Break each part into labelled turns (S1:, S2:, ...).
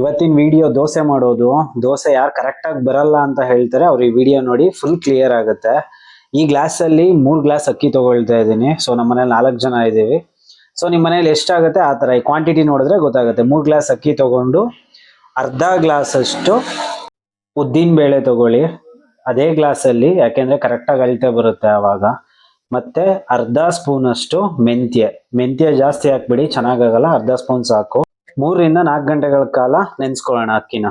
S1: ಇವತ್ತಿನ ವಿಡಿಯೋ ದೋಸೆ ಮಾಡೋದು, ದೋಸೆ ಯಾರು ಕರೆಕ್ಟಾಗಿ ಬರಲ್ಲ ಅಂತ ಹೇಳ್ತಾರೆ, ಅವ್ರು ಈ ವಿಡಿಯೋ ನೋಡಿ ಫುಲ್ ಕ್ಲಿಯರ್ ಆಗುತ್ತೆ. ಈ ಗ್ಲಾಸಲ್ಲಿ ಮೂರು ಗ್ಲಾಸ್ ಅಕ್ಕಿ ತಗೊಳ್ತಾ ಇದ್ದೀನಿ. ಸೊ ನಮ್ಮ ಮನೇಲಿ ನಾಲ್ಕು ಜನ ಇದ್ದೀವಿ. ಸೊ ನಿಮ್ಮ ಮನೇಲಿ ಎಷ್ಟಾಗುತ್ತೆ? ಆ ಥರ ಈ ಕ್ವಾಂಟಿಟಿ ನೋಡಿದ್ರೆ ಗೊತ್ತಾಗುತ್ತೆ. ಮೂರು ಗ್ಲಾಸ್ ಅಕ್ಕಿ ತಗೊಂಡು ಅರ್ಧ ಗ್ಲಾಸ್ ಅಷ್ಟು ಉದ್ದಿನ ಬೇಳೆ ತಗೊಳ್ಳಿ. ಅದೇ ಗ್ಲಾಸಲ್ಲಿ ಯಾಕೆಂದ್ರೆ ಕರೆಕ್ಟಾಗಿ ಅಳತೆ ಬರುತ್ತೆ ಆವಾಗ. ಮತ್ತೆ ಅರ್ಧ ಸ್ಪೂನ್ ಅಷ್ಟು ಮೆಂತ್ಯ. ಮೆಂತ್ಯ ಜಾಸ್ತಿ ಹಾಕ್ಬಿಡಿ ಚೆನ್ನಾಗಾಗಲ್ಲ ಅರ್ಧ ಸ್ಪೂನ್ ಸಾಕು. ಮೂರರಿಂದ ನಾಲ್ಕು ಗಂಟೆಗಳ ಕಾಲ ನೆನೆಸ್ಕೊಳ್ಳೋಣ ಅಕ್ಕಿನ.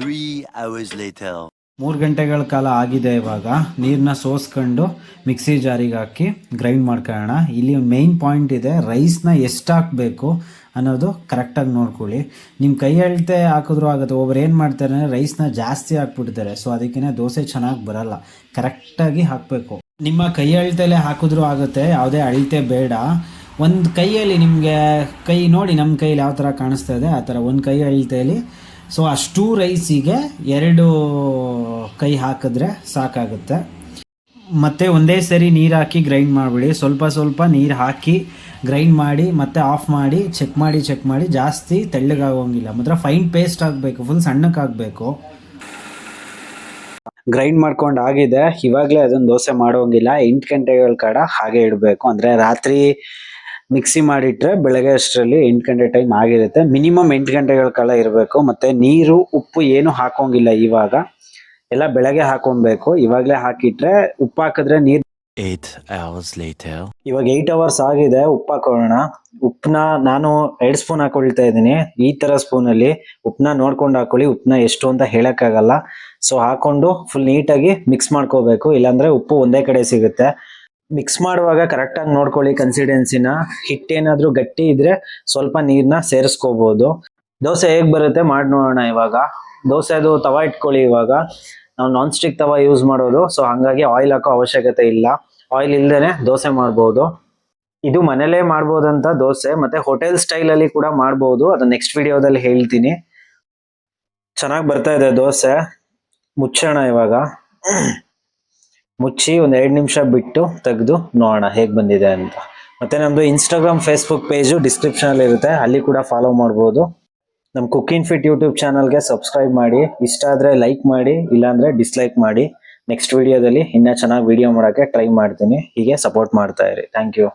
S2: Three hours later.
S1: ಮೂರು ಗಂಟೆಗಳ ಕಾಲ ಆಗಿದೆ ಇವಾಗ. ನೀರನ್ನ ಸೋಸ್ಕೊಂಡು ಮಿಕ್ಸಿ ಜಾರಿಗೆ ಹಾಕಿ ಗ್ರೈಂಡ್ ಮಾಡ್ಕೊಳ್ಳೋಣ. ಇಲ್ಲಿ ಮೇನ್ ಮೇಯ್ನ್ ಪಾಯಿಂಟ್ ಇದೆ ರೈಸ್ನ ಎಷ್ಟು ಹಾಕಬೇಕು ಅನ್ನೋದು ಕರೆಕ್ಟಾಗಿ ನೋಡ್ಕೊಳ್ಳಿ. ನಿಮ್ಮ ಕೈ ಅಳತೆ ಹಾಕಿದ್ರು ಆಗುತ್ತೆ ಒಬ್ರು ಏನು ಮಾಡ್ತಾರೆ ಅಂದರೆ ರೈಸ್ನ ಜಾಸ್ತಿ ಹಾಕ್ಬಿಡ್ತಾರೆ. ಸೊ ಅದಕ್ಕಿಂತ ದೋಸೆ ಚೆನ್ನಾಗಿ ಬರಲ್ಲ. ಕರೆಕ್ಟಾಗಿ ಹಾಕಬೇಕು. ನಿಮ್ಮ ಕೈ ಅಳತೆಲೆ ಹಾಕಿದ್ರು ಆಗುತ್ತೆ ಯಾವುದೇ ಅಳತೆ ಬೇಡ. ಒಂದು ಕೈಯಲ್ಲಿ ನಿಮಗೆ ಕೈ ನೋಡಿ ನಮ್ಮ ಕೈಯಲ್ಲಿ ಯಾವ ಥರ ಕಾಣಿಸ್ತಾ ಇದೆ, ಆ ಥರ ಒಂದು ಕೈ ಅಳತೆಯಲ್ಲಿ. ಸೊ ಅಷ್ಟು ರೈಸಿಗೆ ಎರಡು ಕೈ ಹಾಕಿದ್ರೆ ಸಾಕಾಗುತ್ತೆ. ಮತ್ತೆ ಒಂದೇ ಸರಿ ನೀರು ಹಾಕಿ ಗ್ರೈಂಡ್ ಮಾಡಿಬಿಡಿ. ಸ್ವಲ್ಪ ಸ್ವಲ್ಪ ನೀರು ಹಾಕಿ ಗ್ರೈಂಡ್ ಮಾಡಿ, ಮತ್ತೆ ಆಫ್ ಮಾಡಿ ಚೆಕ್ ಮಾಡಿ ಚೆಕ್ ಮಾಡಿ, ಜಾಸ್ತಿ ತೆಳ್ಳಗಾಗೋಂಗಿಲ್ಲ. ಮಾತ್ರ ಫೈನ್ ಪೇಸ್ಟ್ ಆಗಬೇಕು ಫುಲ್ ಸಣ್ಣಕ್ಕಾಗಬೇಕು ಗ್ರೈಂಡ್ ಮಾಡ್ಕೊಂಡು ಆಗಿದೆ. ಇವಾಗಲೇ ಅದನ್ನು ದೋಸೆ ಮಾಡೋಂಗಿಲ್ಲ. ಎಂಟು ಗಂಟೆಗಳ ಕಾಡ ಹಾಗೆ ಇಡಬೇಕು. ಅಂದರೆ ರಾತ್ರಿ ಮಿಕ್ಸಿ ಮಾಡಿಟ್ರೆ ಬೆಳಗ್ಗೆ ಅಷ್ಟರಲ್ಲಿ ಎಂಟು ಗಂಟೆ ಟೈಮ್ ಆಗಿರುತ್ತೆ. ಮಿನಿಮಮ್ ಎಂಟು ಗಂಟೆಗಳ ಕಾಲ ಇರಬೇಕು. ಮತ್ತೆ ನೀರು ಉಪ್ಪು ಏನು ಹಾಕೋಂಗಿಲ್ಲ ಇವಾಗ. ಎಲ್ಲ ಬೆಳಗ್ಗೆ ಹಾಕೊಬೇಕು. ಇವಾಗಲೇ ಹಾಕಿಟ್ರೆ ಉಪ್ಪು ಹಾಕಿದ್ರೆ ನೀರು. ಇವಾಗ ಏಯ್ಟ್ ಅವರ್ಸ್ ಆಗಿದೆ ಉಪ್ಪು ಹಾಕೊಳ್ಳೋಣ. ಉಪ್ಪನ್ನ ನಾನು ಎರಡು ಸ್ಪೂನ್ ಹಾಕೊಳ್ತಾ ಇದ್ದೀನಿ. ಈ ತರ ಸ್ಪೂನ್ ಅಲ್ಲಿ ಉಪ್ಪನ್ನ ನೋಡ್ಕೊಂಡು ಹಾಕೊಳ್ಳಿ. ಉಪ್ಪನ್ನ ಎಷ್ಟು ಅಂತ ಹೇಳಕ್ಕಾಗಲ್ಲ. ಸೊ ಹಾಕೊಂಡು ಫುಲ್ ನೀಟಾಗಿ ಮಿಕ್ಸ್ ಮಾಡ್ಕೋಬೇಕು. ಇಲ್ಲಾಂದ್ರೆ ಉಪ್ಪು ಒಂದೇ ಕಡೆ ಸಿಗುತ್ತೆ. ಮಿಕ್ಸ್ ಮಾಡುವಾಗ ಕರೆಕ್ಟಾಗಿ ನೋಡ್ಕೊಳ್ಳಿ ಕನ್ಸಿಡೆನ್ಸಿನ ಹಿಟ್ಟೇನಾದರೂ ಗಟ್ಟಿ ಇದ್ರೆ ಸ್ವಲ್ಪ ನೀರನ್ನ ಸೇರಿಸ್ಕೋಬಹುದು ದೋಸೆ ಹೇಗ್ ಬರುತ್ತೆ ಮಾಡಿ ನೋಡೋಣ ಇವಾಗ. ದೋಸೆದು ತವ ಇಟ್ಕೊಳ್ಳಿ ಇವಾಗ. ನಾವು ನಾನ್ ಸ್ಟಿಕ್ ತವ ಯೂಸ್ ಮಾಡೋದು ಸೊ ಹಂಗಾಗಿ ಆಯಿಲ್ ಹಾಕೋ ಅವಶ್ಯಕತೆ ಇಲ್ಲ. ಆಯಿಲ್ ಇಲ್ಲದೇನೆ ದೋಸೆ ಮಾಡ್ಬೋದು. ಇದು ಮನೇಲೇ ಮಾಡ್ಬೋದಂತ ದೋಸೆ, ಮತ್ತೆ ಹೋಟೆಲ್ ಸ್ಟೈಲ್ ಅಲ್ಲಿ ಕೂಡ ಮಾಡ್ಬೋದು. ಅದು ನೆಕ್ಸ್ಟ್ ವಿಡಿಯೋದಲ್ಲಿ ಹೇಳ್ತೀನಿ. ಚೆನ್ನಾಗಿ ಬರ್ತಾ ಇದೆ ದೋಸೆ. ಮುಚ್ಚೋಣ ಇವಾಗ. ಮುಚ್ಚಿ ಒಂದು ಎರಡು ನಿಮಿಷ ಬಿಟ್ಟು ತೆಗೆದು ನೋಡೋಣ ಹೇಗೆ ಬಂದಿದೆ ಅಂತ. ಮತ್ತೆ ನಮ್ಮದು ಇನ್ಸ್ಟಾಗ್ರಾಮ್ ಫೇಸ್ಬುಕ್ ಪೇಜು ಡಿಸ್ಕ್ರಿಪ್ಷನಲ್ಲಿ ಇರುತ್ತೆ. ಅಲ್ಲಿ ಕೂಡ ಫಾಲೋ ಮಾಡ್ಬೋದು. ನಮ್ಮ ಕುಕಿಂಗ್ ಫಿಟ್ ಯೂಟ್ಯೂಬ್ ಚಾನಲ್ಗೆ ಸಬ್ಸ್ಕ್ರೈಬ್ ಮಾಡಿ. ಇಷ್ಟ ಆದ್ರೆ ಲೈಕ್ ಮಾಡಿ, ಇಲ್ಲಾಂದರೆ ಡಿಸ್ಲೈಕ್ ಮಾಡಿ. ನೆಕ್ಸ್ಟ್ ವಿಡಿಯೋದಲ್ಲಿ ಇನ್ನೂ ಚೆನ್ನಾಗಿ ವಿಡಿಯೋ ಮಾಡೋಕ್ಕೆ ಟ್ರೈ ಮಾಡ್ತೀನಿ. ಹೀಗೆ ಸಪೋರ್ಟ್ ಮಾಡ್ತಾ ಇರಿ. Thank you